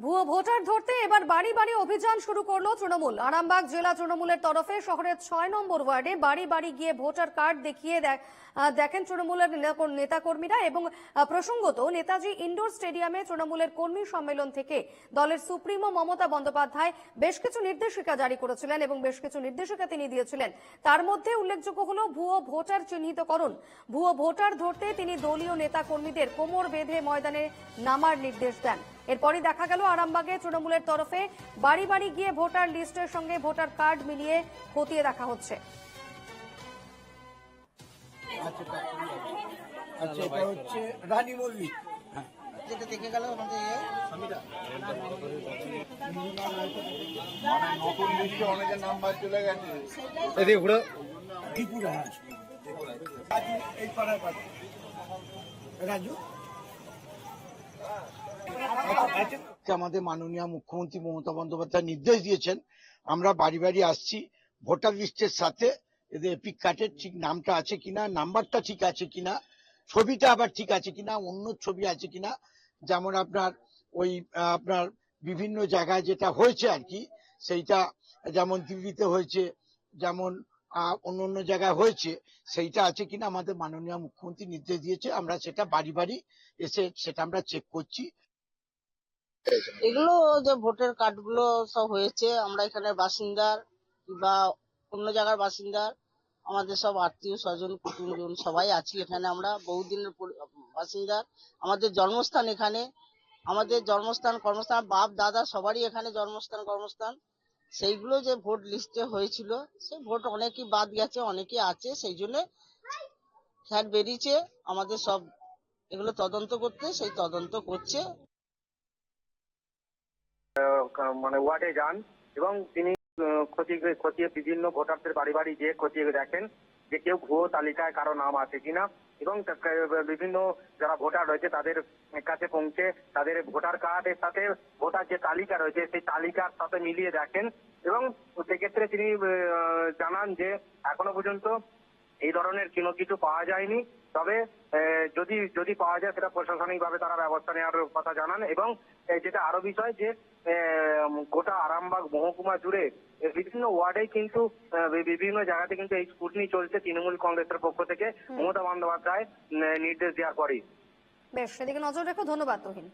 ভুয়ো ভোটার ধরতে এবার বাড়ি বাড়ি অভিযান শুরু করল তৃণমূল। আরামবাগ জেলা তৃণমূলের তরফে শহরের ছয় নম্বর ওয়ার্ডে বাড়ি বাড়ি গিয়ে ভোটার কার্ড দেখিয়ে দেখ- দেখেন তৃণমূলের নেতা- নেতাকর্মীরা এবং প্রসঙ্গত নেতাজি ইন্ডোর স্টেডিয়ামে তৃণমূলের কর্মী সম্মেলন থেকে দলের সুপ্রিমো মমতা বন্দ্যোপাধ্যায় বেশ কিছু নির্দেশিকা জারি করেছিলেন এবং বেশ কিছু নির্দেশিকা তিনি দিয়েছিলেন। তার মধ্যে উল্লেখযোগ্য হল ভুয়ো ভোটার চিহ্নিতকরণ। ভুয়ো ভোটার ধরতে তিনি দলীয় নেতা কর্মীদের কোমর বেঁধে ময়দানে নামার নির্দেশ দেন। এরপরই দেখা গেল আরামবাগে তৃণমূলের তরফে বাড়ি বাড়ি গিয়ে ভোটার লিস্টের সঙ্গে ভোটার কার্ড মিলিয়ে খতিয়ে দেখা হচ্ছে। আচ্ছা এটা হচ্ছে রানী মল্লিক যেটা দেখে গেল আমাদের ইয়ে। নতুন লিস্টে অনেকের নাম্বার চলে গেছে ত্রিপুরা। রাজু এই পাড়ার পাড়া রাজু? আজকে আমাদের মাননীয় মুখ্যমন্ত্রী মমতা বন্দ্যোপাধ্যায় নির্দেশ দিয়েছেন, আমরা বাড়ি বাড়ি আসছি, ভোটার লিস্টের সাথে এদের এপিক কার্ডের ঠিক নামটা আছে কিনা, নাম্বারটা ঠিক আছে কিনা, ছবিটা আবার ঠিক আছে কিনা, অন্য ছবি আছে কিনা, যেমন আপনার ওই, আপনার বিভিন্ন জায়গায় যেটা হয়েছে আর কি, সেইটা যেমন দিল্লিতে হয়েছে, যেমন অন্য অন্য জায়গায় হয়েছে, সেইটা আছে কিনা আমাদের মাননীয় মুখ্যমন্ত্রী নির্দেশ দিয়েছে, আমরা সেটা বাড়ি বাড়ি এসে সেটা আমরা চেক করছি। এগুলো যে ভোটের কার্ডগুলো সব হয়েছে, আমরা এখানে বাসিন্দার বা অন্য জায়গার বাসিন্দার, আমাদের সব আত্মীয় স্বজন, কুটুমজন সবাই আছি এখানে আমরা। বহুদিনের বাসিন্দা আমাদের জন্মস্থান এখানে। আমাদের জন্মস্থান, কর্মস্থান, বাপ, দাদা সবারই এখানে জন্মস্থান, কর্মস্থান। সেইগুলো যে ভোট লিস্টে হয়েছিল সে ভোট অনেকই বাদ গেছে অনেকই আছে, সেই জন্য ফ্যাট বেরিয়েছে। আমাদের সব এগুলো তদন্ত করতে, সেই তদন্ত করছে। মানে ওয়ার্ডে যান এবং তিনি খতিয়ে খতিয়ে বিভিন্ন ভোটারদের বাড়ি বাড়ি গিয়ে খতিয়ে দেখেন যে কেউ ভুয়ো তালিকায় কারও নাম আছে কিনা এবং বিভিন্ন যারা ভোটার রয়েছে তাদের কাছে পৌঁছে তাদের ভোটার কার্ডের সাথে ভোটার যে তালিকা রয়েছে সেই তালিকার সাথে মিলিয়ে দেখেন এবং সেক্ষেত্রে তিনি জানান যে এখনও পর্যন্ত এই ধরনের কোনো কিছু পাওয়া যায়নি। তবে যদি যদি পাওয়া যায় সেটা প্রশাসনিকভাবে তারা ব্যবস্থা নেওয়ার কথা জানান এবং যেটা আরও বিষয় যে গোটা আরামবাগ মহকুমা জুড়ে বিভিন্ন ওয়ার্ডে কিন্তু বিভিন্ন জায়গাতে কিন্তু এই স্কুটনি চলছে তৃণমূল কংগ্রেসের পক্ষ থেকে মমতা বন্দ্যোপাধ্যায় নির্দেশ দেওয়ার পরেই। বেশ সেদিকে নজর রেখো ধন্যবাদ তুহিন